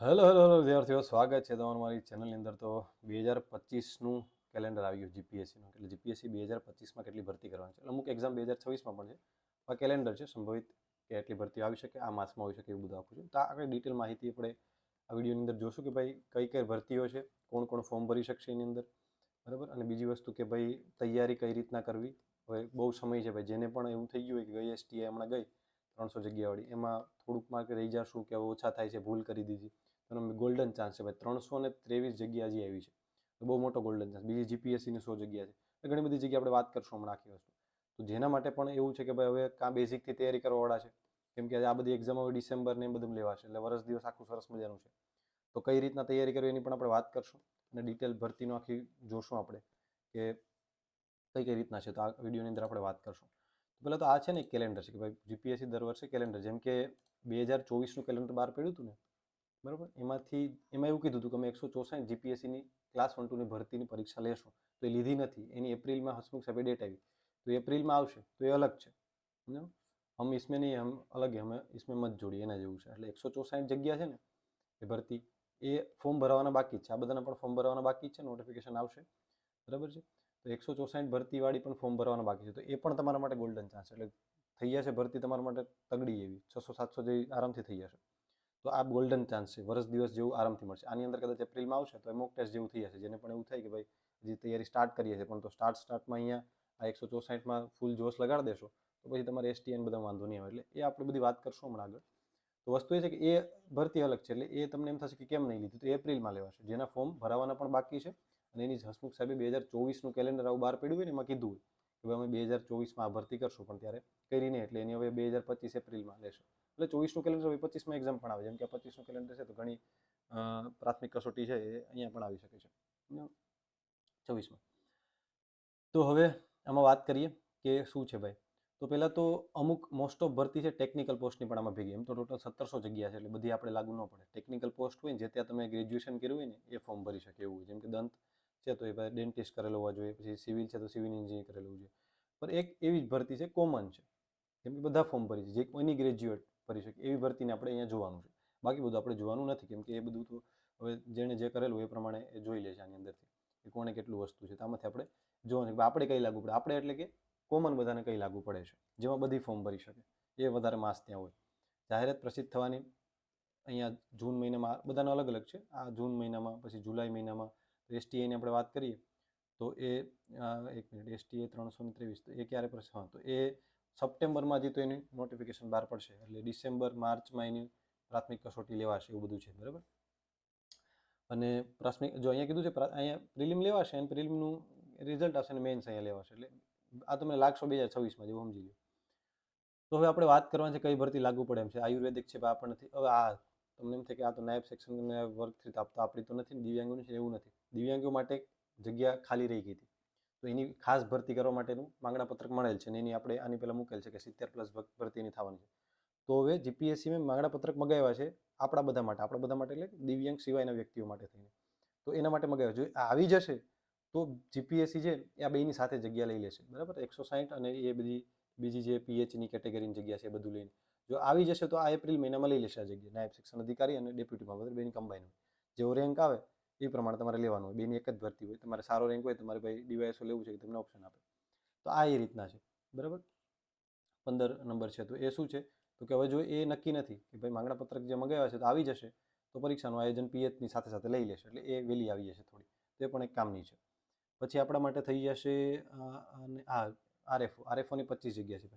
Hello hello hello, વિદ્યાર્થીઓ, સ્વાગત છે તમારું મારી ચેનલની અંદર. તો બે હજાર પચીસનું કેલેન્ડર આવી ગયું જીપીએસસીનું. એટલે જીપીએસસી બે હજાર પચીસમાં કેટલી ભરતી કરવાની છે? અમુક એક્ઝામ બે હજાર છવ્વીસમાં પણ છે. આ કેલેન્ડર છે, સંભવિત કે એટલી ભરતી આવી શકે, આ માસમાં આવી શકે એવું બધું આપું છું. તો આગળ ડિટેલ માહિતી આપણે આ વિડીયોની અંદર જોશું કે ભાઈ કઈ કઈ ભરતીઓ છે, કોણ કોણ ફોર્મ ભરી શકશે એની અંદર. બરાબર? અને બીજી વસ્તુ કે ભાઈ તૈયારી કઈ રીતના કરવી? હવે બહુ સમય છે ભાઈ, જેને પણ એવું થઈ ગયું હોય કે ગઈ એસટીએ હમણાં ગઈ ત્રણસો જગ્યાવાળી. એમાં થોડુંક માર્ક રહી જશું કે ઓછા થાય છે, ભૂલ કરી દીધી. તો ગોલ્ડન ચાન્સ છે ભાઈ. ત્રણસો ને ત્રેવીસ જગ્યા હજી આવી છે. બહુ મોટો ગોલ્ડન ચાન્સ બીજી જીપીએસસીની સો જગ્યા છે. ઘણી બધી જગ્યાએ આપણે વાત કરશું હમણાં આખી વસ્તુ. તો જેના માટે પણ એવું છે કે ભાઈ હવે કાં બેઝિકથી તૈયારી કરવાવાળા છે. કેમ કે આ બધી એક્ઝામ હવે ડિસેમ્બર ને એ બધું લેવાશે. એટલે વર્ષ દિવસ આખું સરસ મજાનું છે. તો કઈ રીતના તૈયારી કરવી એની પણ આપણે વાત કરશું. અને ડિટેલ ભરતીનો આખી જોશું આપણે કે કઈ કઈ રીતના છે. તો આ વિડીયોની અંદર આપણે વાત કરશું. પહેલાં તો આ છે ને એક કેલેન્ડર છે કે ભાઈ જીપીએસસી દર વર્ષે કેલેન્ડર, જેમ કે બે હજાર ચોવીસનું કેલેન્ડર બહાર પડ્યું હતું ને, બરાબર? એમાંથી એમાં એવું કીધું હતું કે અમે એકસો ચોસઠ જીપીએસસીની ક્લાસ વન ટુની ભરતીની પરીક્ષા લેશું. તો એ લીધી નથી. એની એપ્રિલમાં હસમુખ સાહેબે ડેટ આવી તો એપ્રિલમાં આવશે. તો એ અલગ છે. હમ ઇસમે નહીં, હમ અલગ અમે ઇસમે મત જોડીએ, એના જેવું છે. એટલે એકસો ચોસઠ જગ્યા છે ને, એ ભરતી, એ ફોર્મ ભરવાના બાકી છે. આ બધાના પણ ફોર્મ ભરવાના બાકી છે. નોટિફિકેશન આવશે. બરાબર છે? તો એકસો ચોસાઠ ભરતીવાળી પણ ફોર્મ ભરવાના બાકી છે. તો એ પણ તમારા માટે ગોલ્ડન ચાન્સ એટલે થઈ જશે ભરતી તમારા માટે તગડી એવી. છસો સાતસો જેવી આરામથી થઈ જશે. તો આ ગોલ્ડન ચાન્સ છે. વર્ષ દિવસ જેવું આરામથી મળશે. આની અંદર કદાચ એપ્રિલમાં આવશે તો એ મોક ટેસ્ટ જેવું થઈ જશે. જેને પણ એવું થાય કે ભાઈ હજી તૈયારી સ્ટાર્ટ કરીએ છીએ, પણ તો સ્ટાર્ટ સ્ટાર્ટમાં અહીંયા આ એકસો ચોસાઠમાં ફૂલ જોશ લગાડી દેશો, તો પછી તમારે એસટીએન બધા વાંધો નહીં આવે. એટલે એ આપણે બધી વાત કરશું હમણાં આગળ. તો વસ્તુ એ છે કે એ ભરતી અલગ છે. એટલે એ તમને એમ થશે કે કેમ નહીં લીધું? તો એપ્રિલમાં લેવાશે. જેના ફોર્મ ભરાવાના પણ બાકી છે. અને એની હસમુખ સાહેબે બે હજાર ચોવીસનું કેલેન્ડર આવું બહાર પડ્યું હોય ને, એમાં કીધું હોય કે ભાઈ અમે બે હજાર ચોવીસમાં ભરતી કરશું, પણ ત્યારે કરી નહીં એટલે એની હવે બે હજાર પચીસ એપ્રિલમાં લેશે. એટલે ચોવીસનું કેલેન્ડર હવે પચીસમાં એક્ઝામ પણ આવે, જેમ કે પચીસનું કેલેન્ડર છે, તો ઘણી પ્રાથમિક કસોટી છે, એ અહીંયા પણ આવી શકે છે. ચોવીસમાં. તો હવે આમાં વાત કરીએ કે શું છે ભાઈ? તો પહેલાં તો અમુક મોસ્ટ ઓફ ભરતી છે ટેકનિકલ પોસ્ટની પણ આમાં ભેગી, એમ તો ટોટલ સત્તરસો જગ્યા છે, એટલે બધી આપણે લાગુ ન પડે. ટેકનિકલ પોસ્ટ હોય ને, જે ત્યાં તમે ગ્રેજ્યુએશન કર્યું હોય ને, એ ફોર્મ ભરી શકે એવું હોય. જેમ કે દંત છે તો એ ભાઈ ડેન્ટિસ્ટ કરેલો હોવા જોઈએ, પછી સિવિલ છે તો સિવિલ એન્જિનિયર કરેલું હોવું જોઈએ પણ એક એવી જ ભરતી છે કોમન છે. કેમ કે બધા ફોર્મ ભરી છે. જે કોઈની ગ્રેજ્યુએટ ભરી શકે, એવી ભરતીને આપણે અહીંયા જોવાનું છે. બાકી બધું આપણે જોવાનું નથી, કેમ કે એ બધું તો હવે જેણે જે કરેલું એ પ્રમાણે એ જોઈ લે છે આની અંદરથી કે કોણે કેટલું વસ્તુ છે. તો આમાંથી આપણે જોવાનું છે. આપણે કઈ લાગુ પડે? આપણે એટલે કે કોમન બધાને કઈ લાગુ પડે છે. જેમાં બધી ફોર્મ ભરી શકે. એ વધારે માસ ત્યાં હોય. જાહેરાત પ્રસિદ્ધ થવાની અહીંયા જૂન મહિનામાં બધાનો અલગ અલગ છે. આ જૂન મહિનામાં, પછી જુલાઈ મહિનામાં એસટીએની આપણે વાત કરીએ, તો એ એક મિનિટ એસટીએ ત્રણસો ને ત્રેવીસ, તો એ ક્યારે પડશે હા, તો એ સપ્ટેમ્બરમાં જે તો એની નોટિફિકેશન બહાર પડશે, એટલે ડિસેમ્બર, માર્ચમાં એની પ્રાથમિક કસોટી લેવાશે એવું બધું છે, બરાબર? અને પ્રાથમિક, જો અહીંયા કીધું છે અહીંયા પ્રિલિમ લેવાશે અને પ્રિલિમનું રિઝલ્ટ આવશે અને મેન્સ અહીંયા લેવાશે, એટલે આ તમને લાગશો બે હજાર છવ્વીસમાં જેવું સમજી લો તો હવે આપણે વાત કરવાની છે કઈ ભરતી લાગુ પડે એમ છે, આયુર્વેદિક છે આ પણ નથી હવે આ, તમને એમ થાય કે આ તો નાયબ સેક્શન વર્ક થ્રી આપતા આપણી તો નથી, દિવ્યાંગોની છે, એવું નથી. દિવ્યાંગો માટે જગ્યા ખાલી રહી ગઈ હતી. તો એની ખાસ ભરતી કરવા માટેનું માંગણા પત્રક મળેલ છે અને એની આપણે આની પહેલાં મૂકેલ છે કે સિત્તેર પ્લસ ભરતી એની થવાની છે. તો હવે જીપીએસસીમાં માંગણા પત્રક મગાવ્યા છે આપણા બધા માટે. આપણા બધા માટે એટલે દિવ્યાંગ સિવાયના વ્યક્તિઓ માટે થઈને. તો એના માટે મગાવ્યા. જો આવી જશે તો જીપીએસસી છે એ આ બેની સાથે જગ્યા લઈ લેશે. બરાબર? એકસો સાહીઠ અને એ બધી બીજી જે પીએચની કેટેગરીની જગ્યા છે એ બધું લઈને. જો આવી જશે તો આ એપ્રિલ મહિનામાં લઈ લેશે આ જગ્યા. નાયબ શિક્ષણ અધિકારી અને ડેપ્યુટીમાં બધા બેની કમ્બાઈન જેવો રેન્ક આવે એ પ્રમાણે તમારે લેવાનું હોય. બેની એક જ ભરતી હોય. તમારે સારો રેન્ક હોય, તમારે ભાઈ ડીવાયસો લેવું છે કે તમને ઓપ્શન આપે. તો આ એ રીતના છે. બરાબર? પંદર નંબર છે. તો એ શું છે? તો કે હવે જો એ નક્કી નથી કે ભાઈ માંગણા પત્રક જે મગાવ્યા છે તો આવી જશે, તો પરીક્ષાનું આયોજન પીએચની સાથે સાથે લઈ લેશે. એટલે એ વહેલી આવી જશે થોડી. તો પણ એક કામની છે. પછી આપણા માટે થઈ જશે અને આ, આરએફઓ. આરએફઓની પચીસ જગ્યા છે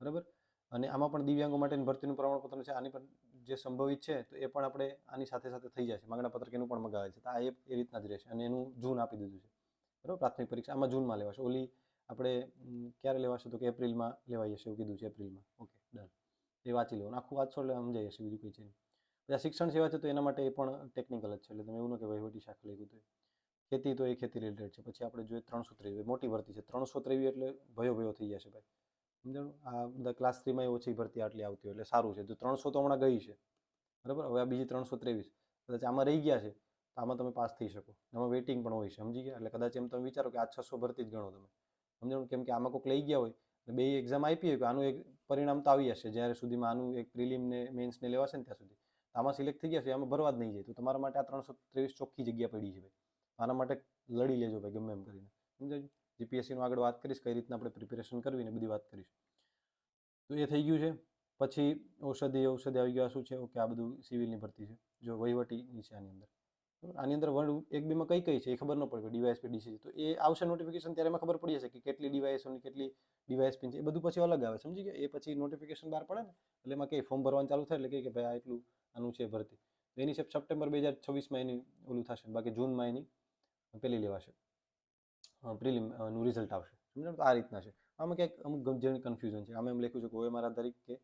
બરાબર? અને આમાં પણ દિવ્યાંગો માટેની ભરતીનું પ્રમાણપત્ર છે. આની પણ જે સંભવિત છે, તો એ પણ આપણે આની સાથે સાથે થઈ જશે માંગણા પત્રક એનું પણ મગાવે છે. તો આ એ એ રીતના જ રહેશે અને એનું જૂન આપી દીધું છે. બરાબર? પ્રાથમિક પરીક્ષા આમાં જૂનમાં લેવાશે. ઓલી આપણે ક્યારે લેવાશે તો કે એપ્રિલમાં લેવાઈ જશે એવું કીધું છે, એપ્રિલમાં. Okay, done. એ વાંચી લેવાનું આખું વાંચશો એટલે સમજાઈ જશે બીજું કંઈ છે પછી શિક્ષણ સેવા છે તો એના માટે એ પણ ટેકનિકલ જ છે. એટલે તમે એવું ન કે વહીવટી શાખા લઈ ગયું ખેતી તો એ ખેતી રિલેટેડ છે. પછી આપણે જોઈએ ત્રણસો ત્રેવીસ મોટી ભરતી છે. ત્રણસો ત્રેવીસ એટલે ભયો ભયો થઈ જશે ભાઈ. સમજાણું? આ બધા ક્લાસ થ્રીમાં ઓછી ભરતી આટલી આવતી હોય, એટલે સારું છે. જો ત્રણસો તો હમણાં ગઈ છે. બરાબર? હવે આ બીજી ત્રણસો ત્રેવીસ. કદાચ આમાં રહી ગયા છે, તો આમાં તમે પાસ થઈ શકો. આમાં વેઇટિંગ પણ હોય છે, સમજી ગયા? એટલે કદાચ એમ તમે વિચારો કે આ છસો ભરતી જ ગણો તમે. સમજાણું? કેમ કે આમાં કોઈક લઈ ગયા હોય, અને બે એક્ઝામ આપી હોય કે આનું એક પરિણામ તો આવી જશે, જ્યારે સુધીમાં આનું એક પ્રિલિમ ને મેન્સ ને લેવાશે ને ત્યાં સુધી. આમાં સિલેક્ટ થઈ ગયા છે આમાં ભરવા જ નહીં જાય. તો તમારા માટે આ ત્રણસો ત્રેવીસ ચોખ્ખી જગ્યા પડી છે, ભાઈ. આના માટે લડી લેજો, ભાઈ, ગમે એમ કરીને. સમજાયું? જીપીએસસીનું આગળ વાત કરીશ, કઈ રીતના આપણે પ્રિપેરેશન કરવી ને બધી વાત કરીશ. તો એ થઈ ગયું છે. પછી ઔષધિ ઔષધિ આવી ગયા, શું છે? ઓકે, આ બધું સિવિલની ભરતી છે, જો વહીવટીની છે આની અંદર. આની અંદર વર્ડ એક બીમાં કઈ કઈ છે એ ખબર ન પડે ડીવાયએસપી, ડીસી તો એ આવશે નોટિફિકેશન ત્યારે ખબર પડી જશે કે કેટલી ડીવાયએસઓની કેટલી ડીવાયએસપી છે. એ બધું પછી અલગ આવે, સમજી ગયા? એ પછી નોટિફિકેશન બહાર પડે ને, એટલે એમાં કંઈ ફોર્મ ભરવાનું ચાલુ થાય એટલે કે ભાઈ આ એટલું, આનું છે ભરતી. એની સપ્ટેમ્બર બે હજાર છવ્વીસમાં એની ઓલું થશે, બાકી જૂનમાં એની પેલી લેવાશે. પ્રિલિમનું રિઝલ્ટ આવશે. સમજાયું? તો આ રીતના છે. આમાં ક્યાંક અમુક ગંભીર કન્ફ્યુઝન છે. આમાં એમ લખ્યું છે કે ઓએમઆર આધારિત કે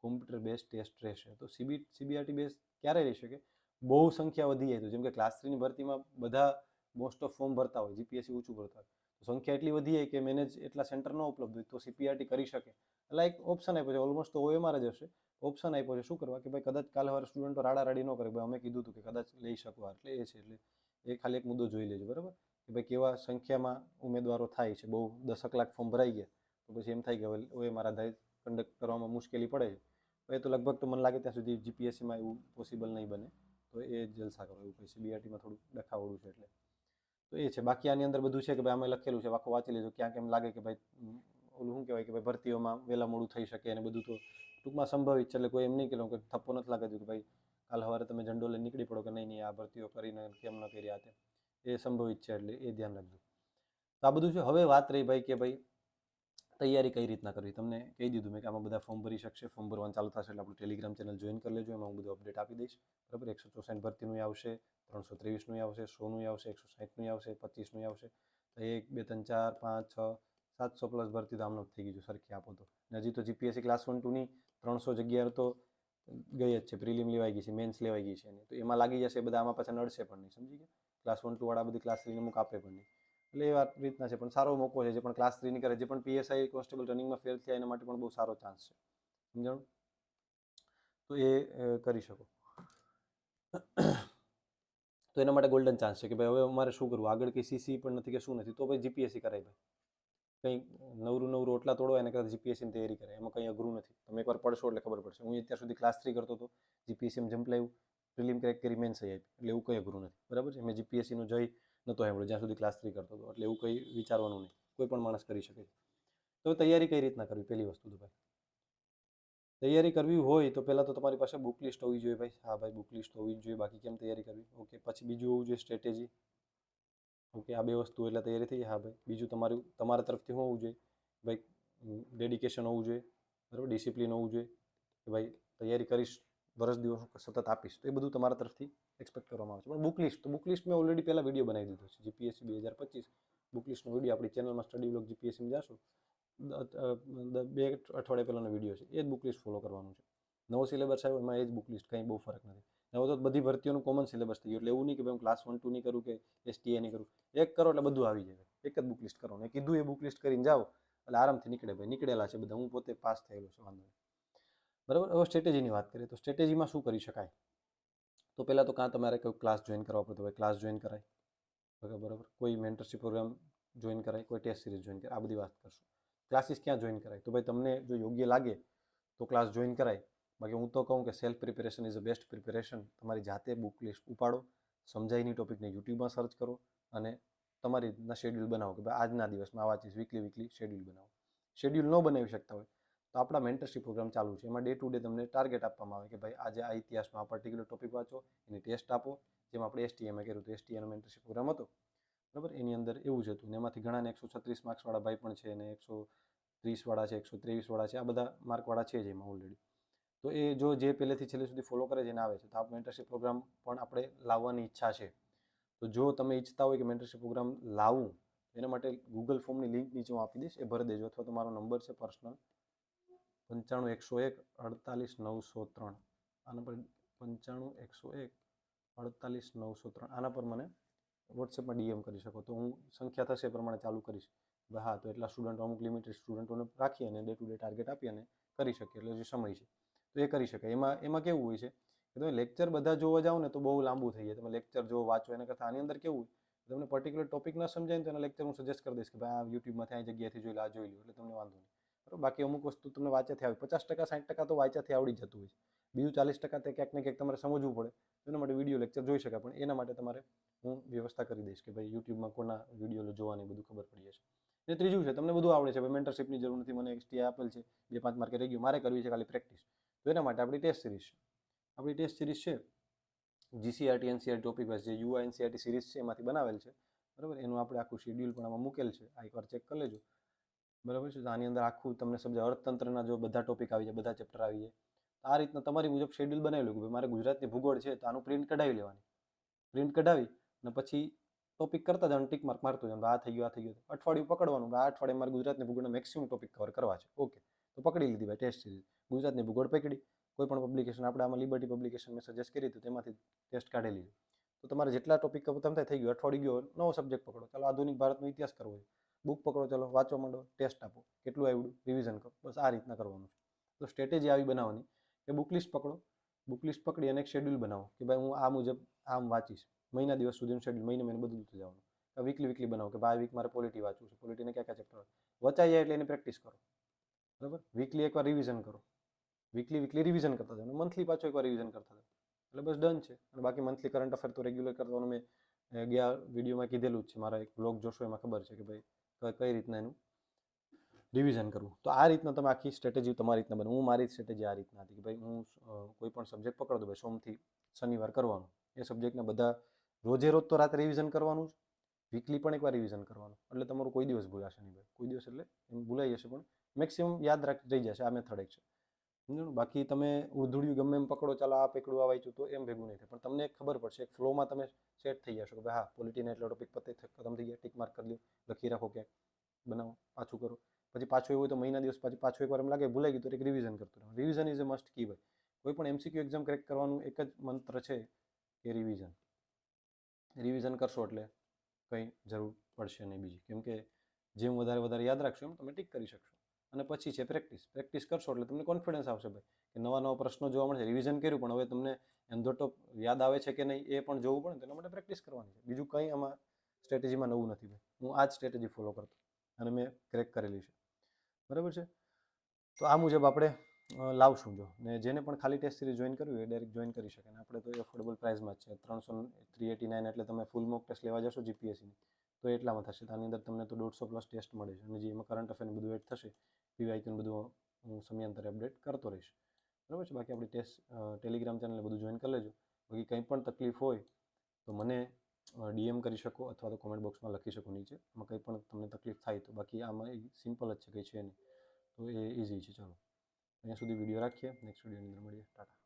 કોમ્પ્યુટર બેઝ ટેસ્ટ રહેશે. તો સીબી સીબીઆરટી બેઝ ક્યારે રહેશે કે બહુ સંખ્યા વધી જાય તો? જેમ કે ક્લાસ થ્રીની ભરતીમાં બધા મોસ્ટ ઓફ ફોર્મ ભરતા હોય જીપીએસસી ઊંચું ભરતા હોય. તો સંખ્યા એટલી વધી જાય કે મેનેજ એટલા સેન્ટર ન ઉપલબ્ધ હોય તો સીપીઆરટી કરી શકે. એટલે એક ઓપ્શન આપ્યો છે. ઓલમોસ્ટ તો ઓએમઆર જ હશે. ઓપ્શન આપ્યો છે. શું કરવા? કે ભાઈ કદાચ કાલે હવે સ્ટુડન્ટો રાડા રાડી ન કરે. ભાઈ અમે કીધું હતું કે કદાચ લઈ શકો. એટલે એ છે. એટલે એ ખાલી એક મુદ્દો જોઈ લેજો. બરાબર? કે ભાઈ કેવા સંખ્યામાં ઉમેદવારો થાય છે? બહુ દસક લાખ ફોર્મ ભરાઈ ગયા. તો પછી એમ થાય કે હવે મારા આધારિત કન્ડક્ટ કરવામાં મુશ્કેલી પડે છે. એ તો લગભગ તો મને લાગે ત્યાં સુધી જીપીએસસીમાં એવું પોસિબલ નહીં બને. તો એ જલસા કરો એવું કહે છે. બીઆરટીમાં થોડું ડખાવડું છે એટલે. તો એ છે. બાકી આની અંદર બધું છે કે ભાઈ અમે લખેલું છે. આખું વાંચી લેજો. ક્યાંક એમ લાગે કે ભાઈ ઓલું શું કહેવાય કે ભાઈ ભરતીઓમાં વહેલા મોડું થઈ શકે અને બધું તો ટૂંકમાં સંભવિત છે. એટલે કોઈ એમ નહીં કહેલું કે થપ્પો નથી લાગે કે ભાઈ કાલ સવારે તમે ઝંડો લઈને નીકળી પડો કે નહીં નહીં, આ ભરતીઓ કરીને કેમ ન કરી આ તે. એ સંભવિત છે એટલે એ ધ્યાન રાખજો. તો આ બધું છે. હવે વાત રહી ભાઈ કે ભાઈ તૈયારી કઈ રીતના કરવી? તમને કહી દીધું મેં કે આમાં બધા ફોર્મ ભરી શકશે. ફોર્મ ભરવાનું ચાલુ થશે એટલે આપણું ટેલિગ્રામ ચેનલ જોઈન કરી લેજો. એમાં હું બધું અપડેટ આપી દઈશ. બરાબર? એકસો ચોસઠ ભરતીનું આવશે, ત્રણસો ત્રેવીસનું આવશે, સોનું આવશે, એકસો સાહીઠનું આવશે, પચીસનું આવશે. તો એક, બે, ત્રણ, ચાર, પાંચ, છ, સાતસો પ્લસ ભરતી તો આમનો થઈ ગયું છે સરખી આપો તો. હજી તો જીપીએસસી ક્લાસ વન ટુની ત્રણસો જગ્યા તો ગઈ જ છે. પ્રિલિમ લેવાઈ ગઈ છે મેન્સ લેવાઈ ગઈ છે તો એમાં લાગી જશે બધા આમાં પાછા નડશે પણ નહીં. સમજી ગયા? ક્લાસ વન ટુ વાળા બધી ક્લાસ થ્રીને અમુક આપે પણ નહીં. એટલે એ વાત રીતના છે, પણ સારો મોકો છે, જે પણ ક્લાસ થ્રીની કરે, જે પણ પીએસઆઈ કોન્સ્ટેબલ રનિંગમાં ફેલ થયા એના માટે પણ બહુ સારો ચાન્સ છે. સમજાણું? તો એ કરી શકો. તો એના માટે ગોલ્ડન ચાન્સ છે કે ભાઈ હવે અમારે શું કરવું? આગળ કે સીસી પણ નથી કે શું નથી, તો ભાઈ જીપીએસસી કરાય ભાઈ. કંઈ નવરું નવરું રોટલા તોડો, એને કરતાં જીપીએસસીની તૈયારી કરે એમાં કંઈ અઘરું નથી. તમે એકવાર પડશો એટલે ખબર પડશે. હું અત્યાર સુધી ક્લાસ થ્રી કરતો હતો જીપીએસસીમાં જમ્પ લાવ્યું. પ્રિલિમ ક્રેક કરી મેન્સ આપી. એટલે એવું કંઈ અઘરું નથી. બરાબર છે? મેં જીપીએસસીનું જઈ નહોતો સાંભળ્યો. જ્યાં સુધી ક્લાસ થ્રી કરતો હતો. એટલે એવું કંઈ વિચારવાનું નહીં. કોઈ પણ માણસ કરી શકે તો તૈયારી કઈ રીતના કરવી? પહેલી વસ્તુ તો ભાઈ. તૈયારી કરવી હોય તો પહેલાં તો તમારી પાસે બુક લિસ્ટ હોવી જોઈએ ભાઈ. હા ભાઈ બુક લિસ્ટ હોવી જોઈએ. બાકી કેમ તૈયારી કરવી? ઓકે પછી બીજું હોવું જોઈએ સ્ટ્રેટેજી ઓકે આ બે વસ્તુ એટલે તૈયારી થઈ. હા ભાઈ, બીજું તમારું, તમારા તરફથી હોવું જોઈએ? ભાઈ ડેડિકેશન હોવું જોઈએ. બરાબર? ડિસિપ્લિન હોવું જોઈએ. કે ભાઈ, તૈયારી કરીશ વર્ષ દિવસો સતત આપીશ, તો એ બધું તમારા તરફથી એક્સપેક્ટ કરવામાં આવે છે. પણ બુક લિસ્ટ તો બુક લિસ્ટ મેં ઓલરેડી પહેલાં વીડિયો બનાવી દીધો છે જીપીએસસી બે હજાર પચીસ. બુક લિસ્ટનો વીડિયો આપણી ચેનલમાં સ્ટડી બ્લોગ જીપીએસસીમાં જાશો. બે અઠવાડિયા પહેલાંનો વીડિયો છે, એ જ બુક લિસ્ટ ફોલો કરવાનું છે. નવો સિલેબસ આવ્યો, એમાં એ જ બુક લિસ્ટ કંઈ બહુ ફરક નથી. નવો તો બધી ભરતીઓનું કોમન સિલેબસ થઈ ગયું, એટલે એવું નહીં કે ભાઈ હું ક્લાસ વન ટુ નહીં કરું કે એસટીએ નહીં કરું. એક કરો એટલે બધું આવી જાય. એક જ બુક લિસ્ટ કરો ને કીધું એ બુક લિસ્ટ કરીને જાઓ, એટલે આરામથી નીકળે ભાઈ. નીકળેલા છે બધા. હું પોતે પાસ થયેલો છું, વાંધો નહીં. બરાબર? હવે સ્ટ્રેટેજીની વાત કરીએ તો સ્ટ્રેટેજીમાં શું કરી શકાય? તો પહેલાં તો કાં તમારે કોઈ ક્લાસ જોઈન કરવા પડતો હોય, ક્લાસ જોઈન કરાય. બરાબર? કોઈ મેન્ટરશીપ પ્રોગ્રામ જોઈન કરાય, કોઈ ટેસ્ટ સિરીઝ જોઈન કરાય, આ બધી વાત કરશું. ક્લાસીસ ક્યાં જોઈન કરાય? તો ભાઈ તમને જો યોગ્ય લાગે તો ક્લાસ જોઈન કરાય. બાકી હું તો કહું કે self preparation is a best preparation. તમારી જાતે બુક લિસ્ટ ઉપાડો સમજાયની ટોપિકને યુટ્યુબમાં સર્ચ કરો અને તમારી રીતના શેડ્યુલ બનાવો કે ભાઈ આજના દિવસમાં આ વાંચીશ વીકલી વીકલી શેડ્યુલ બનાવો. શેડ્યુલ ન બનાવી શકતા હોય તો આપણા મેન્ટરશીપ પ્રોગ્રામ ચાલુ છે. એમાં ડે ટુ ડે તમને ટાર્ગેટ આપવામાં આવે કે ભાઈ આજે આ ઇતિહાસમાં આ પર્ટિક્યુલર ટોપિક વાંચો, એની ટેસ્ટ આપો, જેમ આપણે એસટીએમાં કર્યું તો એસટીએનો મેન્ટરશીપ પ્રોગ્રામ હતો. બરાબર? એની અંદર એવું જ હતું. ને એમાંથી ઘણાને એકસો છત્રીસ માર્ક્સવાળા ભાઈ પણ છે અને એકસો ત્રીસવાળા છે એકસો ત્રેવીસવાળા છે. આ બધા માર્કવાળા છે જ એમાં ઓલરેડી તો એ જો જે પહેલેથી છેલ્લે સુધી ફોલો કરે છે એને આવે છે. તો આ મેન્ટરશીપ પ્રોગ્રામ પણ આપણે લાવવાની ઈચ્છા છે. તો જો તમે ઈચ્છતા હોય કે મેન્ટરશીપ પ્રોગ્રામ લાવવું એના માટે ગૂગલ ફોર્મની લિંક નીચે હું આપી દઈશ. એ ભરી દેજો અથવા તો મારો નંબર છે પર્સનલ પંચાણું એકસો એક, અડતાલીસ નવસો ત્રણ. આના પર પંચાણું એકસો એક, અડતાલીસ નવસો ત્રણ. આના પર મને વોટ્સએપમાં ડીએમ કરી શકો. તો હું સંખ્યા થશે પ્રમાણે ચાલુ કરીશ. હા, તો એટલા સ્ટુડન્ટો અમુક લિમિટેડ સ્ટુડન્ટોને રાખી અને ડે ટુ ડે ટાર્ગેટ આપી અને કરી શકીએ. એટલે જે સમય છે, તો એ કરી શકાય. એમાં એમાં કેવું હોય છે કે તમે લેક્ચર બધા જોવા જાઓ ને તો બહુ લાંબુ થઈ જાય. તમે લેક્ચર જો વાંચો, એના કરતાં આની અંદર કેવું હોય તમને પર્ટિક્યુલર ટોપિક ન સમજાય તો એના લેક્ચર હું સજેસ્ટ કરી દઈશ કે ભાઈ આ યુટ્યુબમાંથી આ જગ્યાએથી જોઈ લો, આ જોઈ લો. એટલે તમને વાંધો નહીં. બરાબર? બાકી અમુક વસ્તુ તમને વાંચ્યાથી આવે. પચાસ ટકા સાઠ ટકા તો વાંચ્યાથી આવડી જતું હોય છે. બીજું ચાલીસ ટકા તે ક્યાંક ને ક્યાંક તમારે સમજવું પડે. એના માટે વીડિયો લેક્ચર જોઈ શકાય, પણ એના માટે તમારે હું વ્યવસ્થા કરી દઈશ કે ભાઈ યુટ્યુબમાં કોના વીડિયો જોવાની બધું ખબર પડી જશે. અને ત્રીજું છે, તમને બધું આવડે છે. ભાઈ મેન્ટરશિપની જરૂર નથી, મને એક્સટી આપેલ છે, બે પાંચ માર્કે રહી ગયું, મારે કરવી છે ખાલી પ્રેક્ટિસ તો એના માટે આપણી ટેસ્ટ સિરીઝ છે. આપણી ટેસ્ટ સિરીઝ છે જીસીઆરટી એનસીઆર ટોપિક વાઇઝ જે યુઆઈ એનસીઆરટી સિરીઝ છે, એમાંથી બનાવેલ છે. બરાબર? એનું આપણે આખું શેડ્યુલ પણ આમાં મૂકેલ છે. આ એકવાર ચેક કરી લેજો. બરાબર છે? આની અંદર આખું તમને સમજાય, અર્થતંત્રના જો બધા ટોપિક આવી જાય, બધા ચેપ્ટર આવી જાય આ રીતના તમારી મુજબ શેડ્યુલ બનાવેલું કે ભાઈ મારે ગુજરાતની ભૂગોળ છે, તો આનું પ્રિન્ટ કઢાવી લેવાની. પ્રિન્ટ કઢાવી અને પછી ટોપિક કરતા જવાનું ટીક માર્ક મારતું જવાનું આ થઈ ગયું, આ થઈ ગયું. અઠવાડિયું પકડવાનું આ અઠવાડિયે મારે ગુજરાતની ભૂગોળના મેક્સિમમ ટોપિક કવર કરવા છે. ઓકે તો પકડી લીધી ભાઈ ટેસ્ટ સિરીઝ ગુજરાતની ભૂગોળ પકડી. કોઈ પણ પબ્લિકેશન આપણે આમાં લિબર્ટી પબ્લિકેશન મેં સજેસ્ટ કરી હતું, તેમાંથી ટેસ્ટ કાઢી લીધી તો તમારે જેટલા ટોપિક તમે થઈ ગયું. અઠવાડિયું ગયો, નવો સબ્જેક્ટ પકડો. ચાલો આધુનિક ભારતનો ઇતિહાસ કરવો છે. બુક પકડો, ચાલો વાંચવા માંડો, ટેસ્ટ આપો. કેટલું આવડ્યું? રિવિઝન કરો. બસ આ રીતના કરવાનું છે. તો સ્ટ્રેટેજી આવી બનાવવાની કે બુક લિસ્ટ પકડો. બુક લિસ્ટ પકડી અને એક શેડ્યુલ બનાવો કે ભાઈ હું આ મુજબ આમ વાંચીશ. મહિના દિવસ સુધીનું શેડ્યુલ મહિને મહિને થઈ જવાનું વીકલી વીકલી બનાવો કે ભાઈ વીક મારે પોલિટી વાંચવું છે. પોલિટીને ક્યાં ક્યાં ચેપ્ટર વચાઈ જાય એટલે એની પ્રેક્ટિસ કરો. બરાબર? વીકલી એકવાર રિવિઝન કરો. વીકલી વીકલી રિવિઝન કરતા જાઓ. મંથલી પાછો એકવાર રિવિઝન કરતા જાઓ. એટલે બસ ડન છે. અને બાકી મંથલી કરંટ અફેર તો રેગ્યુલર કરવાનું મેં ગયા વિડીયોમાં કીધેલું જ છે. મારા એક બ્લોગ જોશો એમાં ખબર છે કે ભાઈ કઈ રીતના એનું? રિવિઝન કરવું. તો આ રીતના તમે આખી સ્ટ્રેટેજી તમારી રીતના બને. હું મારી સ્ટ્રેટેજી આ રીતના હતી કે ભાઈ હું કોઈ પણ સબ્જેક્ટ પકડતો ભાઈ સોમથી શનિવાર કરવાનું. એ સબ્જેક્ટના બધા રોજે રોજ તો રાતે રિવિઝન કરવાનું જ. વીકલી પણ એકવાર રિવિઝન કરવાનું. એટલે તમારું કોઈ દિવસ ભૂલાશે નહીં ભાઈ. કોઈ દિવસ એટલે એમ ભૂલાઈ જશે પણ મેક્સિમમ યાદ રાખ, રહી જશે. આ મેથડ એક છે. સમજ્યું ને? બાકી તમે ઉર્ધુડિયું ગમે એમ પકડો, ચાલો આ પકડું, આ વાંચ્યું, તો એમ ભેગું નહીં થાય. પણ તમને ખબર પડશે, એક ફ્લોમાં તમે સેટ થઈ જશો કે ભાઈ, હા, પોલિટીને એટલો ટોપિક પતે ખતમ થઈ ગયા ટીક માર્ક કરી લો લખી રાખો ક્યાંક, બનાવો, પાછું કરો. પછી પાછું એવું હોય તો મહિના દિવસ પછી પાછું એકવાર એમ લાગે, ભૂલાઈ ગયું તો એક રિવિઝન કરતું રહો. રિવિઝન ઇઝ અ મસ્ટ કી ભાઈ. કોઈ પણ એમસીક્યુ એક્ઝામ ક્રેક કરવાનું એક જ મંત્ર છે કે રિવિઝન રિવિઝન કરશો એટલે કંઈ જરૂર પડશે નહીં બીજી. કેમ કે જેમ વધારે વધારે યાદ રાખશો એમ, તમે ટીક કરી શકશો. અને પછી છે પ્રેક્ટિસ. પ્રેક્ટિસ કરશો એટલે તમને કોન્ફિડન્સ આવશે ભાઈ, કે નવા નવા પ્રશ્નો જોવા મળશે. રિવિઝન કર્યું પણ હવે તમને એન્ધોટોપ યાદ આવે છે કે નહીં એ પણ જોવું પડે તેના માટે પ્રેક્ટિસ કરવાની છે. બીજું કંઈ આમાં સ્ટ્રેટેજીમાં નવું નથી ભાઈ. હું આ જ સ્ટ્રેટેજી ફોલો કરતો અને મેં ક્રેક કરેલી છે. બરાબર છે? તો આ મુજબ આપણે લાવશું જો. ને જેને પણ ખાલી ટેસ્ટ સિરીઝ જોઈન કરવી હોય ડાયરેક્ટ જોઈન કરી શકે. અને આપણે તો એફોર્ડેબલ પ્રાઇસમાં જ છે. ત્રણસો થ્રી એટી નાઇન એટલે તમે ફૂલ મોક ટેસ્ટ લેવા જશો જીપીએસસીની તો એટલામાં થશે. આની અંદર તમને તો દોઢસો પ્લસ ટેસ્ટ મળે છે. અને જે એમાં કરંટ અફેરને બધું એડ થશે પીવાયક્યુને બધું હું સમયાંતરે અપડેટ કરતો રહીશ. બરાબર છે? બાકી આપણી ટેસ્ટ ટેલિગ્રામ ચેનલ બધું જોઈન કરી લેજો. બાકી કંઈ પણ તકલીફ હોય, તો મને ડીએમ કરી શકો અથવા તો કોમેન્ટ બોક્સમાં લખી શકો નીચે. આમાં કંઈ પણ તમને તકલીફ થાય તો. બાકી આમાં સિમ્પલ જ છે, કંઈ છે નહીં. તો એ ઇઝી છે. ચાલો. અહીંયા સુધી વીડિયો રાખીએ. નેક્સ્ટ વિડીયોની અંદર મળીએ. ટાટા.